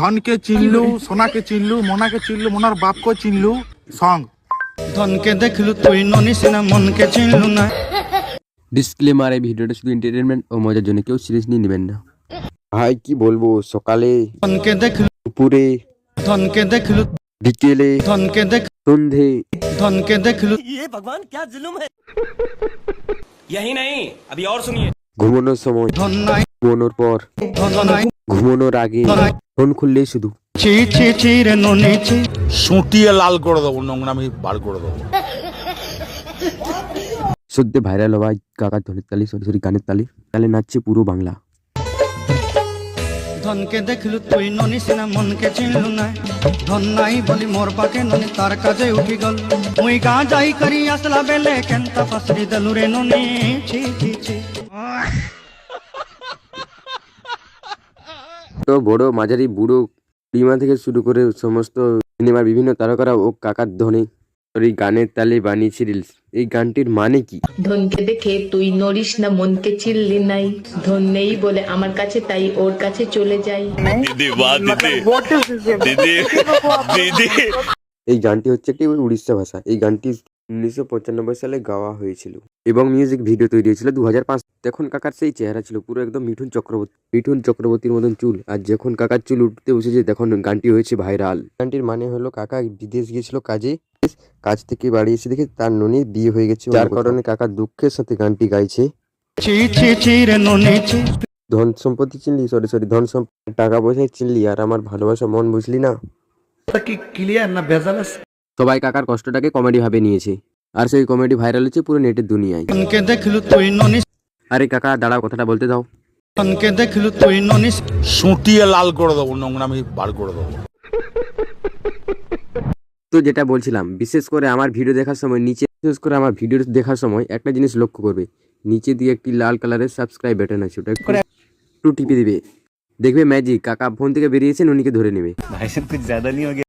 ধনকে চিনলু সোনাকে চিনলু মোনাকে চিনলু মোনার বাপকে চিনলু সং ধনকে দেখলু তুই ননিস না মনকে চিনলু না ডিসক্লেমার এই ভিডিওটা শুধু এন্টারটেনমেন্ট ও মজার জন্য কেউ সিরিয়াসলি নেবেন না ভাই কি বলবো সকালে ধনকে দেখলু দুপুরে ধনকে দেখলু বিকেলে ধনকে দেখ সন্ধে ধনকে দেখলু यही नहीं अभी और सुनिए ঘুমানোর সময় ধন নাই ঘুমানোর পর ধন নাই ঘুমানোর আগে ফোন খুললেই শুধু। সুটিয়ে লাল করে দেবো নোংরামি বার করে দেবো। সদ্যে ভাইরাল হওয়া কাকার ধনের তালি সরি সরি গানের তালি। তালে নাচছে পুরো বাংলা। ধনকে দেখলু তুই ননিস না মনকে চিনলু না। ধন নাই বলি মোর পাকে ননি তার কাজে উঠি গল। মুই গা যাই করি আসলা বেলে কেনতা পাসরি দেলু রে ননি? ছি ছি ছি। তো বড় মাঝারি বুড়ো ডিমা থেকে শুরু করে সমস্ত সিনেমার বিভিন্ন তারকারা ও কাকার ধনে। এই গানের তালে বানিয়েছে রিলস এই গানটির মানে কি? ধনকে দেখে তুই নড়িস না মনকে চিল্লি নাই। ধন নেই বলে আমার কাছে তাই ওর কাছে চলে যাই। এই গানটি হচ্ছে একটি উড়িষ্যা ভাষা। এই গানটি উনিশশো পঁচানব্বই সালে গাওয়া হয়েছিল। এবং মিউজিক ভিডিও তৈরি হয়েছিল দু হাজার পাঁচ। তখন কাকার সেই চেহারা ছিল পুরো একদম মিঠুন চক্রবর্তী মিঠুন চক্রবর্তীর মতন চুল। আর যখন কাকার চুল উঠতে বসেছে তখন গানটি হয়েছে ভাইরাল। গানটির মানে হলো কাকা বিদেশ গিয়েছিল কাজে কাজ থেকে বাড়ি এসে দেখে তার ননির বিয়ে হয়ে গেছে যার কারণে কাকা দুঃখের সাথে গানটি গাইছে। ধন সম্পত্তি চিনলি সরি সরি ধন সম্পত্তি টাকা পয়সা চিনলি আর আমার ভালোবাসা মন বুঝলি না? সবাই কাকার কষ্টটাকে কমেডি ভাবে নিয়েছে। আর সেই কমেডি ভাইরাল হচ্ছে পুরো নেটের দুনিয়ায়। আরে কাকা দাঁড়াও কথাটা বলতে দাও। দেখলু তুই ননিস সুটিয়ে লাল করে দেবো নোংরামি বার করে দেবো। তো যেটা বলছিলাম বিশেষ করে আমার ভিডিও দেখার সময় নিচে বিশেষ করে আমার ভিডিও দেখার সময় একটা জিনিস লক্ষ্য করবে। নিচে দিয়ে একটি লাল কালারের সাবস্ক্রাইব বাটন আছে ওটা একটু টিপে দিবে। দেখবে ম্যাজিক কাকা ফোন থেকে বেরিয়েছেন উনিকে ধরে নেবে।